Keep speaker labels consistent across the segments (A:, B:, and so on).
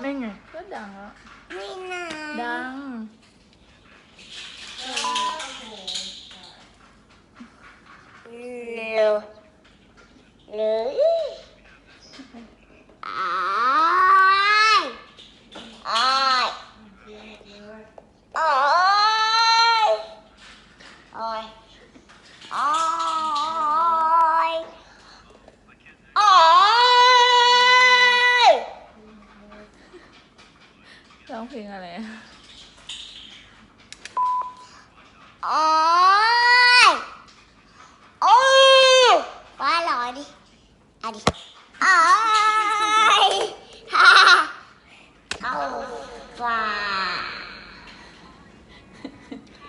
A: Đây nè, rất đằng đó. Đằng. Nhiều
B: Nhiều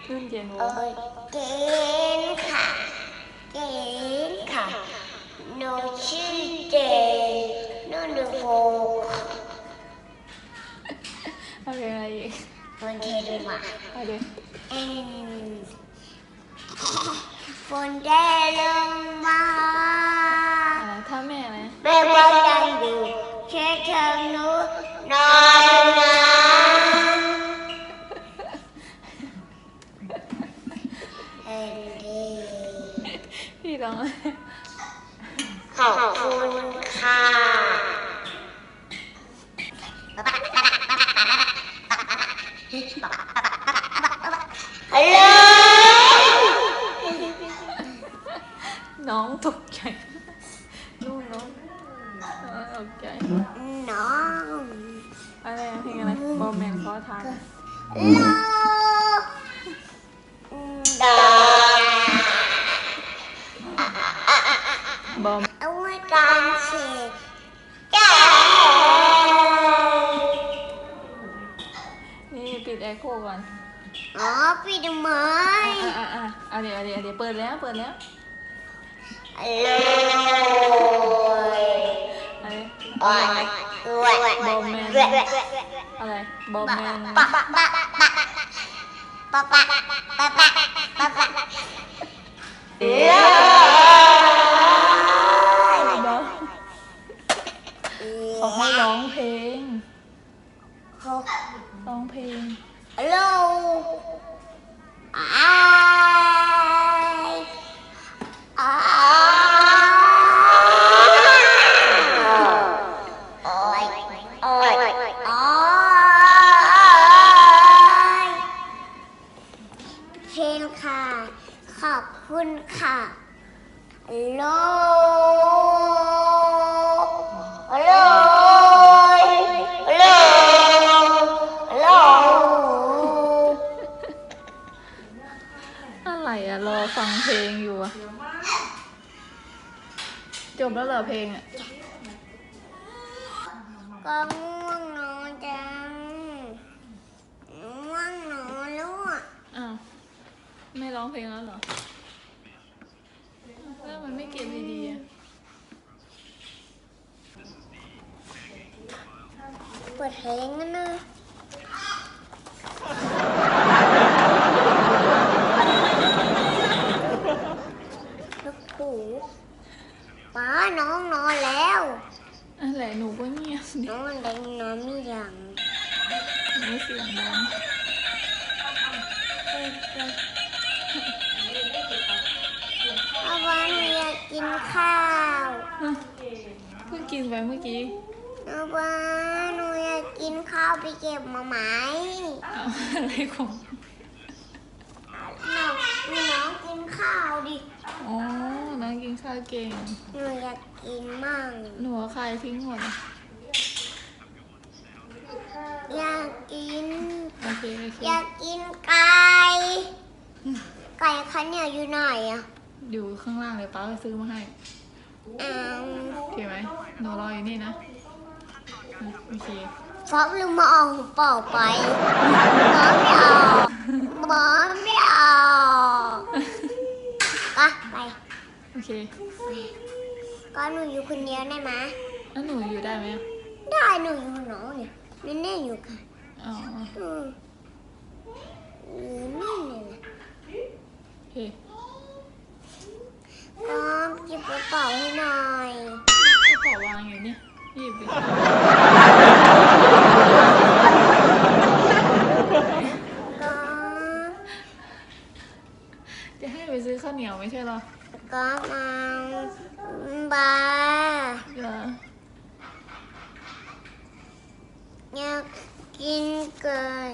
B: 认点我会。点卡，点卡，我是点，我的风。Oke lagi. Fonde rumah. Oke. Fonde rumah. ขอบคุณค่ะฮัลโหล
A: น้องตกใจลูกน้องน้องตกใจ
B: น้อง
A: อะไรอะเพลงอะไรบอมแมนขอทาน
B: โลดา
A: บอม
B: นี่
A: ปิดแอคโคก่อน
B: อ๋อพี่ทำไม
A: อะอะอะเอาเดี๋ยวเอาเดี๋ยวเอาเดี๋ยวเปิดแล้วเปิดแล้ว
B: เลย
A: อะไร
B: โอ้ยโอ้ย
A: บอมแมน
B: เว้ยเว้ย
A: อะไรบอมแมน
B: ปะปะปะปะปะปะปะปะปะปะ
A: เอ๊ะบอมเขาให้ร้องเพลง ร้องเพลง
B: Hello I I เพลงค่ะ ขอบคุณค่ะ Hello Hello
A: อะไรอะรอฟังเพลงอยู่อะจบแล้วเหรอเพลงอะ
B: ก็ง่วงนอนจังง่วงนอนแล้วอะ
A: อ้าว ไม่ร้องเพลงแล้วเหรอแล้วมันไม่เก็บดีๆอะ
B: เปิดเพลงกันนะลูกหู ป้าน้องนอนแล้ว
A: อะไรหนูก็เงียบดิ
B: น้องเด็กนอนไม่ยัง
A: หนูเสียงดัง
B: อาวันหนูอยากกินข้าว
A: ฮะเพิ่งกินไปเมื่อกี้
B: อาวันหนูอยากกินข้าวไปเก็บมาไหม
A: เอาอะไรของ
B: น้องมีน้องกินข้าวดิ
A: อ๋อ น้องกินข้าวเก่ง
B: หนูอยากกินมั่ง
A: หนูเอาใครทิ้งหมดอะ
B: อยากกิน
A: โอเคโอเค
B: อยากกินไก่ ไก่คันเนี่ยอยู่ไหนอะ
A: อยู่ข้างล่างเลยป้าไปซื้อมาให้
B: อ้าว
A: โอเคไหมหนูรออยู่นี่นะอืมโอเค
B: ฟอบลืมมาเอาหูเป่าไปหมอไม่เอาหมอไม่ อ
A: เค
B: ก็หนูอยู่คนเดียวได้ไหม
A: แล้วหนูอยู่ได้ไหม
B: ได้หนูอยู่หนูเนี่ยนี่นี่อยู่ค่ะ
A: อ๋อ
B: อืมนี่เนี่
A: โอเค
B: ก็หยิบกระเป๋าให้หน่อย
A: กระเป๋าวางอยู่นี่หยิบจะให้ไปซื้อ
B: ข้าวเหนีย
A: วไม่ใช่หรอ
B: อยากกินเกิน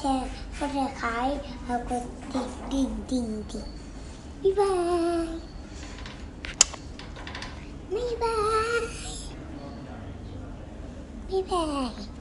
B: แชร์กดแชร์ขายแล้วกดดิ่งดิ่งดิ่งดิ่งบ๊ายบายบ๊ายบายบ๊ายบาย